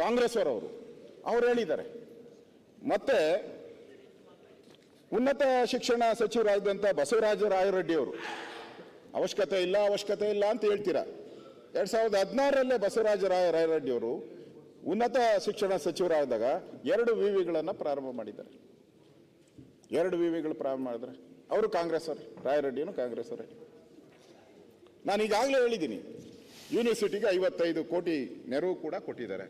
ಕಾಂಗ್ರೆಸ್ ಅವರವರು ಅವ್ರು ಹೇಳಿದ್ದಾರೆ. ಮತ್ತೆ ಉನ್ನತ ಶಿಕ್ಷಣ ಸಚಿವರಾದಂಥ ಬಸವರಾಜ ರಾಯರೆಡ್ಡಿ ಅವರು ಅವಶ್ಯಕತೆ ಇಲ್ಲ ಅವಶ್ಯಕತೆ ಇಲ್ಲ ಅಂತ ಹೇಳ್ತೀರಾ? ಎರಡ್ ಸಾವಿರದ ಹದಿನಾರರಲ್ಲೇ ಬಸವರಾಜ ರಾಯ ರಾಯರೆಡ್ಡಿ ಅವರು ಉನ್ನತ ಶಿಕ್ಷಣ ಸಚಿವರಾದಾಗ ಎರಡು ವಿವಿಗಳನ್ನು ಪ್ರಾರಂಭ ಮಾಡಿದ್ದಾರೆ. ಎರಡು ವಿವಿಗಳು ಪ್ರಾರಂಭ ಮಾಡಿದ್ರೆ ಅವರು ಕಾಂಗ್ರೆಸ್ ಅವರು ರಾಯರೆಡ್ಡಿನು ಕಾಂಗ್ರೆಸ್ ಅವರೇ ನಾನು ಈಗಾಗಲೇ ಹೇಳಿದ್ದೀನಿ, ಯೂನಿವರ್ಸಿಟಿಗೆ ಐವತ್ತೈದು ಕೋಟಿ ನೆರವು ಕೂಡ ಕೊಟ್ಟಿದ್ದಾರೆ.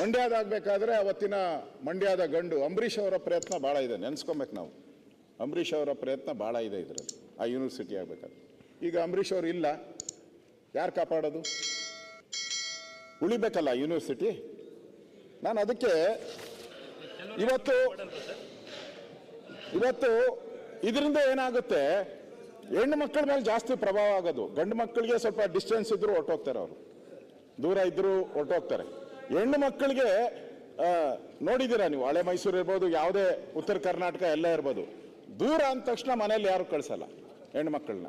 ಮಂಡ್ಯದಾಗಬೇಕಾದ್ರೆ ಅವತ್ತಿನ ಮಂಡ್ಯದ ಗಂಡು ಅಂಬರೀಷ್ ಅವರ ಪ್ರಯತ್ನ ಭಾಳ ಇದೆ. ನೆನೆಸ್ಕೊಬೇಕು ನಾವು. ಅಂಬರೀಷ್ ಅವರ ಪ್ರಯತ್ನ ಭಾಳ ಇದೆ ಇದರಲ್ಲಿ. ಆ ಯೂನಿವರ್ಸಿಟಿ ಆಗಬೇಕಾದ್ರೆ. ಈಗ ಅಂಬರೀಷ್ ಅವರು ಇಲ್ಲ. ಯಾರು ಕಾಪಾಡೋದು? ಉಳಿಬೇಕಲ್ಲ ಯೂನಿವರ್ಸಿಟಿ ನಾನು ಅದಕ್ಕೆ ಇವತ್ತು ಇವತ್ತು ಇದರಿಂದ ಏನಾಗುತ್ತೆ? ಹೆಣ್ಣು ಮಕ್ಕಳ ಮೇಲೆ ಜಾಸ್ತಿ ಪ್ರಭಾವ ಆಗೋದು. ಗಂಡು ಮಕ್ಕಳಿಗೆ ಸ್ವಲ್ಪ ಡಿಸ್ಟೆನ್ಸ್ ಇದ್ದರೂ ಹೊರಟೋಗ್ತಾರೆ ಅವರು. ದೂರ ಇದ್ದರೂ ಹೊರ್ಟೋಗ್ತಾರೆ. ಹೆಣ್ಣು ಮಕ್ಕಳಿಗೆ ನೋಡಿದ್ದೀರಾ ನೀವು, ಹಳೆ ಮೈಸೂರು ಇರ್ಬೋದು, ಯಾವುದೇ ಉತ್ತರ ಕರ್ನಾಟಕ ಎಲ್ಲ ಇರ್ಬೋದು. ದೂರ ಅಂದ ತಕ್ಷಣ ಮನೇಲಿ ಯಾರು ಕಳಿಸಲ್ಲ ಹೆಣ್ಣು ಮಕ್ಕಳನ್ನ.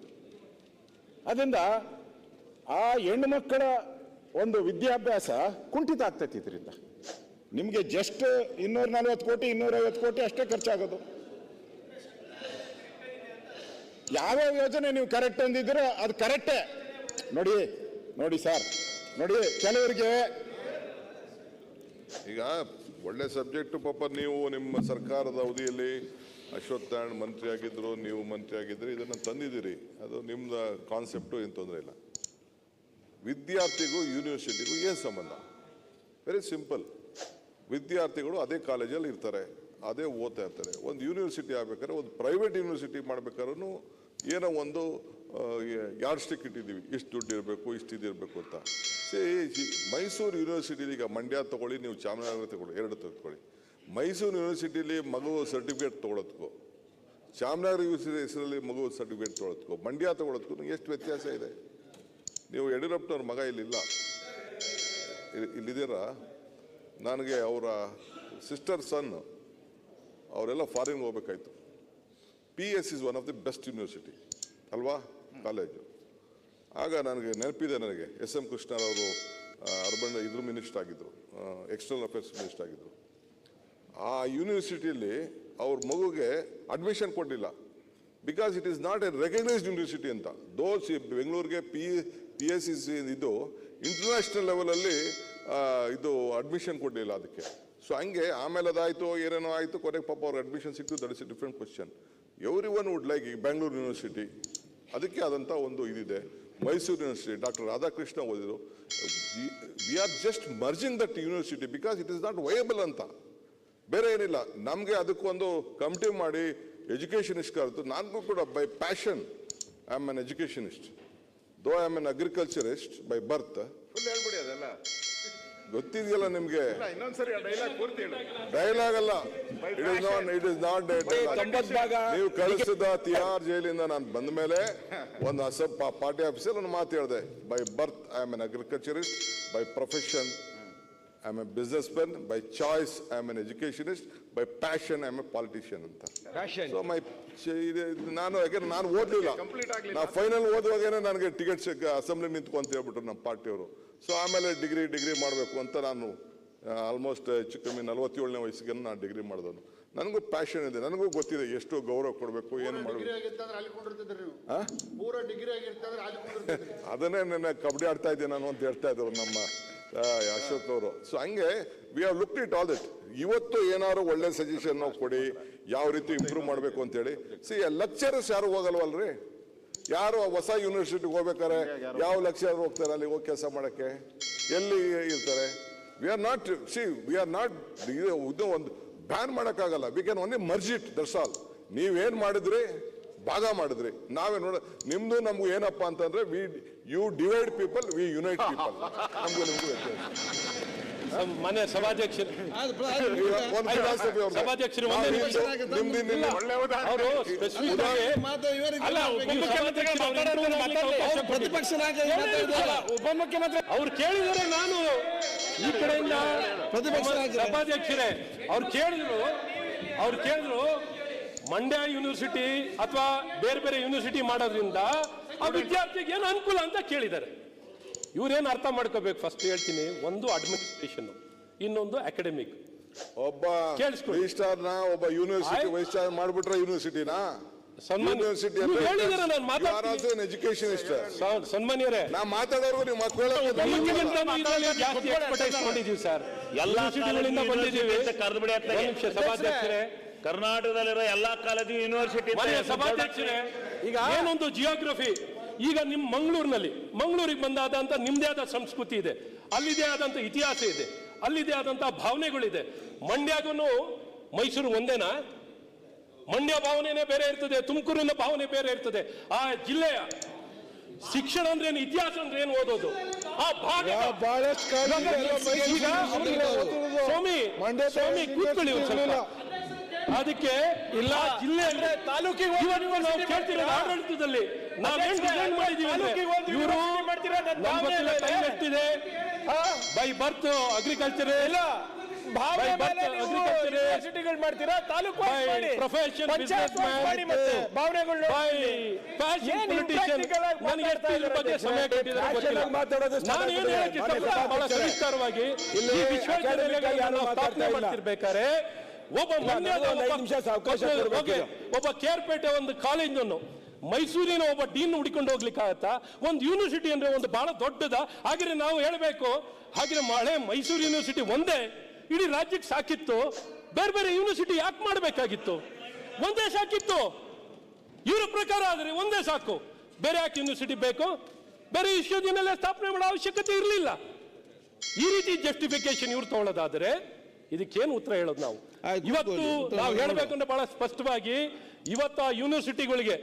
ಅದರಿಂದ ಆ ಹೆಣ್ಣು ಮಕ್ಕಳ ಒಂದು ವಿದ್ಯಾಭ್ಯಾಸ ಕುಂಠಿತ ಆಗ್ತೈತಿ ಇದರಿಂದ. ನಿಮಗೆ ಜಸ್ಟ್ ಇನ್ನೂರ ನಲ್ವತ್ತು ಕೋಟಿ ಇನ್ನೂರೈವತ್ತು ಕೋಟಿ ಅಷ್ಟೇ ಖರ್ಚಾಗೋದು. ಯಾವ್ಯಾವ ಯೋಜನೆ ನೀವು ಕರೆಕ್ಟ್ ಅಂದಿದ್ದೀರೋ ಅದು ಕರೆಕ್ಟೇ ನೋಡಿ ನೋಡಿ ಸರ್ ನೋಡಿ, ಕೆಲವರಿಗೆ ಈಗ ಒಳ್ಳೆ ಸಬ್ಜೆಕ್ಟ್ ಪಾಪ ನೀವು ನಿಮ್ಮ ಸರ್ಕಾರದ ಅವಧಿಯಲ್ಲಿ ಅಶ್ವತ್ಥಾಣ್ ಮಂತ್ರಿ ಆಗಿದ್ರು, ನೀವು ಮಂತ್ರಿ ಆಗಿದ್ದರೆ ಇದನ್ನು ತಂದಿದ್ದೀರಿ. ಅದು ನಿಮ್ದು ಕಾನ್ಸೆಪ್ಟು ಏನು ತೊಂದರೆ ಇಲ್ಲ. ವಿದ್ಯಾರ್ಥಿಗೂ ಯೂನಿವರ್ಸಿಟಿಗೂ ಏನು ಸಂಬಂಧ? ವೆರಿ ಸಿಂಪಲ್ ವಿದ್ಯಾರ್ಥಿಗಳು ಅದೇ ಕಾಲೇಜಲ್ಲಿ ಇರ್ತಾರೆ, ಅದೇ ಓದ್ತಾ ಇರ್ತಾರೆ. ಒಂದು ಯೂನಿವರ್ಸಿಟಿ ಆಗ್ಬೇಕಾದ್ರೆ, ಒಂದು ಪ್ರೈವೇಟ್ ಯೂನಿವರ್ಸಿಟಿ ಮಾಡ್ಬೇಕಾದ್ರೂ ಏನೋ ಒಂದು ಯಾರ್ಡ್ ಸ್ಟಿಕ್ ಇಟ್ಟಿದ್ದೀವಿ. ಇಷ್ಟು ದುಡ್ಡು ಇರಬೇಕು, ಇಷ್ಟು ಇದಿರಬೇಕು ಅಂತ. ಸೇ ಮೈಸೂರು ಯೂನಿವರ್ಸಿಟಿಲಿ ಈಗ ಮಂಡ್ಯ ತಗೊಳ್ಳಿ, ನೀವು ಚಾಮರಾಜನಗರ ತಗೊಳ್ಳಿ, ಎರಡು ತಗೊಳ್ಳಿ. ಮೈಸೂರು ಯೂನಿವರ್ಸಿಟಿಲಿ ಮಗು ಸರ್ಟಿಫಿಕೇಟ್ ತೊಗೊಳೋದಕ್ಕೂ ಚಾಮರಾಜನಗರ ಯೂನಿವರ್ಸಿಟಿ ಹೆಸರಲ್ಲಿ ಮಗು ಸರ್ಟಿಫಿಕೇಟ್ ತೊಗೊಳೋದಕ್ಕೂ ಮಂಡ್ಯ ತೊಗೊಳೋದಕ್ಕೂ ಎಷ್ಟು ವ್ಯತ್ಯಾಸ ಇದೆ? ನೀವು ಯಡಿಯೂರಪ್ಪನವ್ರ ಮಗ ಇಲ್ಲಿಲ್ಲ. ಇಲ್ಲಿದ್ದೀರಾ? ನನಗೆ ಅವರ ಸಿಸ್ಟರ್ ಸನ್ ಅವರೆಲ್ಲ ಫಾರಿನ್ಗೆ ಹೋಗ್ಬೇಕಾಯ್ತು. P S is one of the best university ಅಲ್ವಾ? ಕಾಲೇಜು ಆಗ ನನಗೆ ನೆನಪಿದೆ ನನಗೆ. ಎಸ್ ಎಂ ಕೃಷ್ಣರವರು ಅರ್ಬನ್, ಇದ್ರ ಮಿನಿಸ್ಟರ್ ಆಗಿದ್ದರು ಎಕ್ಸ್ಟರ್ನಲ್ ಅಫೇರ್ಸ್ ಮಿನಿಸ್ಟರ್ ಆಗಿದ್ದರು ಆ ಯೂನಿವರ್ಸಿಟಿಯಲ್ಲಿ ಅವ್ರ ಮಗುಗೆ ಅಡ್ಮಿಷನ್ ಕೊಡಲಿಲ್ಲ. Because it is not a recognised university ಅಂತ. ದೋಸ್ ಬೆಂಗಳೂರಿಗೆ ಪಿ ಪಿ ಎಸ್ ಇಸ್ ಇದು ಇಂಟರ್ನ್ಯಾಷನಲ್ ಲೆವೆಲಲ್ಲಿ ಇದು ಅಡ್ಮಿಷನ್ ಕೊಡಲಿಲ್ಲ ಅದಕ್ಕೆ. ಸೊ ಹಂಗೆ ಆಮೇಲೆ ಅದಾಯಿತು ಏನೇನೋ ಆಯಿತು, ಕೊನೆಗೆ ಪಾಪ ಅವ್ರಿಗೆ ಅಡ್ಮಿಷನ್ ಸಿಕ್ತು that is a different question everyone would like ಈಗ ಬೆಂಗಳೂರು ಯೂನಿವರ್ಸಿಟಿ ಅದಕ್ಕೆ ಆದಂಥ ಒಂದು ಇದಿದೆ. ಮೈಸೂರು ಯೂನಿವರ್ಸಿಟಿ ಡಾಕ್ಟರ್ ರಾಧಾಕೃಷ್ಣ ಓದಿದ್ರು. We are just merging that university because it is not viable ಅಂತ. ಬೇರೆ ಏನಿಲ್ಲ. ನಮಗೆ ಅದಕ್ಕೊಂದು ಕಮಿಟಿ ಮಾಡಿ ಎಜುಕೇಷನಿಸ್ಟ್ ಕರೆದು ನಾನು ಕೂಡ by passion I am an educationist though I am an agriculturist by birth ಹೇಳ್ಬಿಡಿ ಅದೆಲ್ಲ. ಗೊತ್ತಿದೆಯಲ್ಲ ನಿಮ್ಗೆ? ಇನ್ನೊಂದ್ಸರಿ ಡೈಲಾಗ್ ಪೂರ್ತಿ ಹೇಳಿ. ಡೈಲಾಗ್ ಅಲ್ಲ. It is not it is not ನೀವು ಕಳಿಸಿದ ತಿಹಾರ್ ಜೈಲಿಂದ ನಾನು ಬಂದ ಮೇಲೆ ಒಂದು ಅಸ ಪಾರ್ಟಿ ಆಫೀಸರ್ ಒಂದು ಮಾತು ಹೇಳಿದೆ. By birth I am an agriculturist by profession I am a business men by choice I am an educationist by passion I am a politician ಅಂತ ಸೊ ಮೈ ನಾನು ಯಾಕೆಂದ್ರೆ ನಾನು ಓದಲಿಲ್ಲ. ನಾನು ನಾ ಫೈನಲ್ ಓದುವಾಗೇನೆ ನನಗೆ ಟಿಕೆಟ್ ಸಿಕ್ಕ ಅಸೆಂಬ್ಲಿ ನಿಂತ್ಕೊಂತ ಹೇಳ್ಬಿಟ್ರು ನಮ್ಮ ಪಾರ್ಟಿಯವರು. ಸೊ ಆಮೇಲೆ ಡಿಗ್ರಿ ಡಿಗ್ರಿ ಮಾಡಬೇಕು ಅಂತ ನಾನು ಆಲ್ಮೋಸ್ಟ್ ಹೆಚ್ಚು ಕಮ್ಮಿ ನಲವತ್ತೇಳನೇ ವಯಸ್ಸಿಗೆ ನಾನು ಡಿಗ್ರಿ ಮಾಡಿದವನು ನನಗೂ ಪ್ಯಾಷನ್ ಇದೆ. ನನಗೂ ಗೊತ್ತಿದೆ ಎಷ್ಟು ಗೌರವ ಕೊಡಬೇಕು ಏನು ಮಾಡಬೇಕು. ಅದನ್ನೇ ನನ್ನ ಕಬಡ್ಡಿ ಆಡ್ತಾ ಇದ್ದೆ ನಾನು ಅಂತ ಹೇಳ್ತಾ ಇದ್ರು ನಮ್ಮ ಅಶೋಕ್ ಅವರು. ಸೊ ಹಂಗೆ we have look it all that ಇವತ್ತು ಏನಾದ್ರು ಒಳ್ಳೆ ಸಜೆಷನ್ ಕೊಡಿ ಯಾವ ರೀತಿ ಇಂಪ್ರೂವ್ ಮಾಡಬೇಕು ಅಂತೇಳಿ ಸಿ ಲೆಕ್ಚರರ್ಸ್ ಯಾರು ಹೋಗಲ್ವಲ್ರಿ? ಯಾರು ಹೊಸ ಯೂನಿವರ್ಸಿಟಿಗೆ ಹೋಗ್ಬೇಕಾರೆ ಯಾವ ಲೆಕ್ಚರ್ ಹೋಗ್ತಾರೆ ಅಲ್ಲಿ ಹೋಗಿ ಕೆಲಸ ಮಾಡಕ್ಕೆ? ಎಲ್ಲಿ ಇರ್ತಾರೆ? We are not see we are not ಇದು ಒಂದು ಬ್ಯಾನ್ ಮಾಡೋಕ್ಕಾಗಲ್ಲ. We can only merge it that's all ನೀವೇನು ಮಾಡಿದ್ರಿ? ಭಾಗ ಮಾಡಿದ್ರಿ. ನಾವೇ ನೋಡ ನಿಮ್ದು ನಮ್ಗೆ ಏನಪ್ಪ ಅಂತಂದ್ರೆ we you divide people we unite people ನಮಗೂ ನಿಮಗೂ ವ್ಯತ್ಯಾಸ. ಮನೆ ಸಭಾಧ್ಯಕ್ಷರು. ಸಭಾಧ್ಯಕ್ಷರು ಒಂದೇ ನಿಮಿಷ. ಅವರು ಸ್ಪೆಸಿಫಿಕ್ ಆಗಿ. ಅಲ್ಲ. ಪ್ರತಿಪಕ್ಷ ಉಪಮುಖ್ಯಮಂತ್ರಿ ಅವ್ರು ಕೇಳಿದರೆ ನಾನು ಈ ಕಡೆಯಿಂದ ಪ್ರತಿಪಕ್ಷ. ಸಭಾಧ್ಯಕ್ಷರೇ ಅವ್ರು ಕೇಳಿದ್ರು ಅವ್ರು ಕೇಳಿದ್ರು ಮಂಡ್ಯ ಯೂನಿವರ್ಸಿಟಿ ಅಥವಾ ಬೇರೆ ಬೇರೆ ಯೂನಿವರ್ಸಿಟಿ ಮಾಡೋದ್ರಿಂದ ಆ ವಿದ್ಯಾರ್ಥಿಗೆ ಏನು ಅನುಕೂಲ ಅಂತ ಕೇಳಿದ್ದಾರೆ. ಇವ್ರೇನು ಅರ್ಥ ಮಾಡ್ಕೋಬೇಕು? ಫಸ್ಟ್ ಹೇಳ್ತೀನಿ ಒಂದು ಅಡ್ಮಿನಿಸ್ಟ್ರೇಷನ್ ಇನ್ನೊಂದು ಅಕಾಡೆಮಿಕ್ ಒಬ್ಬ ಕೇಳಿಸ್ಕೊಳ್ಳಿ. ರಿಜಿಸ್ಟ್ರಾರ್ನ ಒಬ್ಬ ಯೂನಿವರ್ಸಿಟಿ. ವೈಸ್ ಚಾನ್ಸ್ ಮಾಡ್ಬಿಟ್ರೆ ಯೂನಿವರ್ಸಿಟಿನಾ ಯೂನಿವರ್ಸಿಟಿ ನೀವು ಹೇಳಿದ್ದೀರ, ನಾನು ಮಾತಾಡ್ತೀನಿ. ಎಜುಕೇಶನಿಸ್ಟ್ ಸನ್ಮಾನ್ಯರೇ. ನಾ ಮಾತಾಡೋರು ನೀವು ಮಕ್ಕಳು ಸರ್. ಎಲ್ಲಾ ಯೂನಿವರ್ಸಿಟಿಗಳಿಂದ ಬಂದಿದ್ದೀವಿ. ಕರೆದು ಬಿಡಿ ನಿಮಿಷ ಸಭಾಧ್ಯಕ್ಷರೇ. ಕರ್ನಾಟಕದಲ್ಲಿರೋ ಎಲ್ಲಾ ಕಾಲೇಜು ಯೂನಿವರ್ಸಿಟಿ ಸಭಾಧ್ಯಕ್ಷರೇ ಈಗ ಏನೊಂದು ಜಿಯೋಗ್ರಫಿ ಈಗ ನಿಮ್ಮ ಮಂಗಳೂರಿನಲ್ಲಿ ಮಂಗಳೂರಿಗೆ ಬಂದಾದಂತ ನಿಮ್ಮದೇ ಆದ ಸಂಸ್ಕೃತಿ ಇದೆ ಅಲ್ಲಿದೆ ಆದಂತ ಇತಿಹಾಸ ಇದೆ ಅಲ್ಲಿದೆ ಆದಂತ ಭಾವನೆಗಳಿದೆ. ಮಂಡ್ಯಗೂ ಮೈಸೂರು ಒಂದೇನಾ? ಮಂಡ್ಯ ಭಾವನೆನೇ ಬೇರೆ ಇರ್ತದೆ ತುಮಕೂರಿನ ಭಾವನೆ ಬೇರೆ ಇರ್ತದೆ. ಆ ಜಿಲ್ಲೆಯ ಶಿಕ್ಷಣ ಅಂದ್ರೆ ಏನು ಇತಿಹಾಸ ಅಂದ್ರೆ ಏನು ಓದೋದು? ಆ ಭಾಗ ಸ್ವಾಮಿ ಸ್ವಾಮಿ ಕೂತ್ಕೊಳ್ಳಿ. ಅದಕ್ಕೆ ಇಲ್ಲ ಜಿಲ್ಲೆ ಅಂದ್ರೆ ತಾಲೂಕಿಗೆ ನಾವು ಆಡಳಿತದಲ್ಲಿ. ನಾವೇನ್ ಡಿಸೈನ್ ಮಾಡಿದೀವಿ ಅಂದ್ರೆ ಇವರು ನಮ್ಮ ಗೊತ್ತಿಲ್ಲ ಟೈಮ್ ಎಷ್ಟಿದೆ ಬೈ ಬರ್ತ್ ಅಗ್ರಿಕಲ್ಚರ್ ಇಲ್ಲ. ಮಾಡ್ತೀರಾ? ತಾಲೂಕು ಪ್ರೊಫೆಷನ್ ಭಾವನೆಗಳು ಒಬ್ಬ ಒಬ್ಬ- ಕೇರ್ಪೇಟೆ ಒಂದು ಕಾಲೇಜನ್ನು ಮೈಸೂರಿನ ಒಬ್ಬ ಡೀನ್ ಹುಡ್ಕೊಂಡು ಹೋಗ್ಲಿಕ್ಕಾಗತ್ತಾ? ಒಂದು ಯೂನಿವರ್ಸಿಟಿ ಅಂದ್ರೆ ಒಂದು ಬಹಳ ದೊಡ್ಡದ ಹಾಗೆ ನಾವು ಹೇಳಬೇಕು ಹಾಗೆ ಮಳೆ ಮೈಸೂರು ಯೂನಿವರ್ಸಿಟಿ ಒಂದೇ ಇಡೀ ರಾಜ್ಯಕ್ಕೆ ಸಾಕಿತ್ತು ಬೇರೆ ಬೇರೆ ಯೂನಿವರ್ಸಿಟಿ ಯಾಕೆ ಮಾಡಬೇಕಾಗಿತ್ತು? ಒಂದೇ ಸಾಕಿತ್ತು. ಇವರ ಪ್ರಕಾರ ಆದರೆ ಒಂದೇ ಸಾಕು. ಬೇರೆ ಯಾಕೆ ಯೂನಿವರ್ಸಿಟಿ ಬೇಕು? ಬೇರೆ ವಿಶ್ವವಿದ್ಯಾನಿಲಯ ಸ್ಥಾಪನೆ ಮಾಡೋ ಅವಶ್ಯಕತೆ ಇರಲಿಲ್ಲ. ಈ ರೀತಿ ಜಸ್ಟಿಫಿಕೇಶನ್ ಇವ್ರು ತಗೊಳ್ಳೋದಾದ್ರೆ ಇದಕ್ಕೇನು ಉತ್ತರ ಹೇಳೋದು ನಾವು? ಇವತ್ತು ನಾವು ಹೇಳಬೇಕು ಹೇಳ್ಬೇಕಂದ್ರೆ ಬಹಳ ಸ್ಪಷ್ಟವಾಗಿ ಇವತ್ತು ಆ ಯೂನಿವರ್ಸಿಟಿಗಳಿಗೆ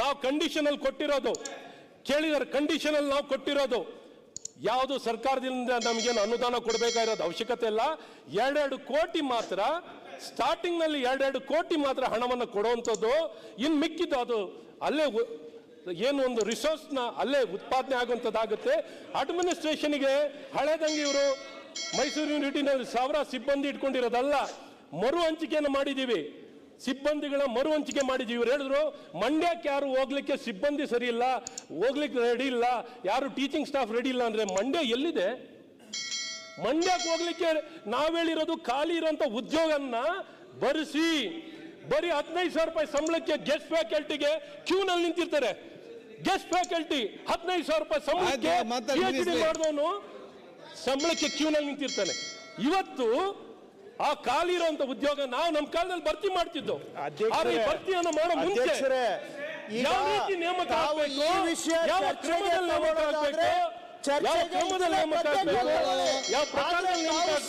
ನಾವು ಕಂಡೀಷನ್ ಅಲ್ಲಿ ಕೊಟ್ಟಿರೋದು. ಕೇಳಿದಾರೆ ಕಂಡೀಷನ್ ಅಲ್ಲಿ ನಾವು ಕೊಟ್ಟಿರೋದು. ಯಾವುದು ಸರ್ಕಾರದಿಂದ ನಮಗೇನು ಅನುದಾನ ಕೊಡಬೇಕಾಗಿರೋದು ಅವಶ್ಯಕತೆ ಇಲ್ಲ. ಎರಡೆರಡು ಕೋಟಿ ಮಾತ್ರ ಸ್ಟಾರ್ಟಿಂಗ್ನಲ್ಲಿ ಎರಡೆರಡು ಕೋಟಿ ಮಾತ್ರ ಹಣವನ್ನು ಕೊಡುವಂಥದ್ದು. ಇನ್ ಮಿಕ್ಕಿದ್ದು ಅದು ಅಲ್ಲೇ ಏನು ಒಂದು ರಿಸೋರ್ಸ್ನ ಅಲ್ಲೇ ಉತ್ಪಾದನೆ ಆಗುವಂಥದ್ದಾಗುತ್ತೆ. ಅಡ್ಮಿನಿಸ್ಟ್ರೇಷನ್ಗೆ ಹಳೆದಂಗೆ ಇವರು ಮೈಸೂರು ಯೂನಿಟಿನಲ್ಲಿ ಸಾವಿರ ಸಿಬ್ಬಂದಿ ಇಟ್ಕೊಂಡಿರೋದಲ್ಲ ಮರು ಹಂಚಿಕೆಯನ್ನು ಮಾಡಿದ್ದೀವಿ. ಸಿಬ್ಬಂದಿಗಳ ಮರು ಹಂಚಿಕೆ ಮಾಡಿದ್ದೀವಿ. ಇವ್ರು ಹೇಳಿದ್ರು ಮಂಡ್ಯಕ್ಕೆ ಯಾರು ಹೋಗ್ಲಿಕ್ಕೆ ಸಿಬ್ಬಂದಿ ಸರಿ ಇಲ್ಲ ಹೋಗ್ಲಿಕ್ಕೆ ರೆಡಿ ಇಲ್ಲ ಯಾರು ಟೀಚಿಂಗ್ ಸ್ಟಾಫ್ ರೆಡಿ ಇಲ್ಲ ಅಂದ್ರೆ ಮಂಡ್ಯ ಎಲ್ಲಿದೆ? ಮಂಡ್ಯಕ್ಕೆ ಹೋಗ್ಲಿಕ್ಕೆ ನಾವ್ ಹೇಳಿರೋದು ಖಾಲಿ ಇರೋಂಥ ಉದ್ಯೋಗನ್ನ ಬರಿಸಿ. ಬರೀ ಹದಿನೈದು ಸಾವಿರ ರೂಪಾಯಿ ಸಂಬಳಕ್ಕೆ ಗೆಸ್ಟ್ ಫ್ಯಾಕಲ್ಟಿಗೆ ಕ್ಯೂನಲ್ಲಿ ನಿಂತಿರ್ತಾರೆ. ಗೆಸ್ಟ್ ಫ್ಯಾಕಲ್ಟಿ ಹದಿನೈದು ಸಾವಿರ ರೂಪಾಯಿ ಸಂಬಳಕ್ಕೆ. ಮಾಡಿದವನು ಸಂಬಳಕ್ಕೆ ಕ್ಯೂನಲ್ಲಿ ನಿಂತಿರ್ತಾನೆ. ಇವತ್ತು ಆ ಖಾಲಿ ಇರುವಂತ ಉದ್ಯೋಗ ನಾವು ನಮ್ಮ ಕಾಲದಲ್ಲಿ ಭರ್ತಿ ಮಾಡ್ತಿದ್ದು. ಭರ್ತಿಯನ್ನು ಮಾಡೋ ಮುಂಚೆ ಯಾವ ರೀತಿ ನೇಮಕ ಆಗ್ಬೇಕು? ಯಾವ ಕ್ರಮದಲ್ಲಿ ನೇಮಕ ಆಗಬೇಕು? ಯಾವ ಕ್ರಮದಲ್ಲಿ ನೇಮಕ ಯಾವ ಪ್ರಕಾರದಲ್ಲಿ ನೇಮಕ ಆಗ್ಬೇಕು?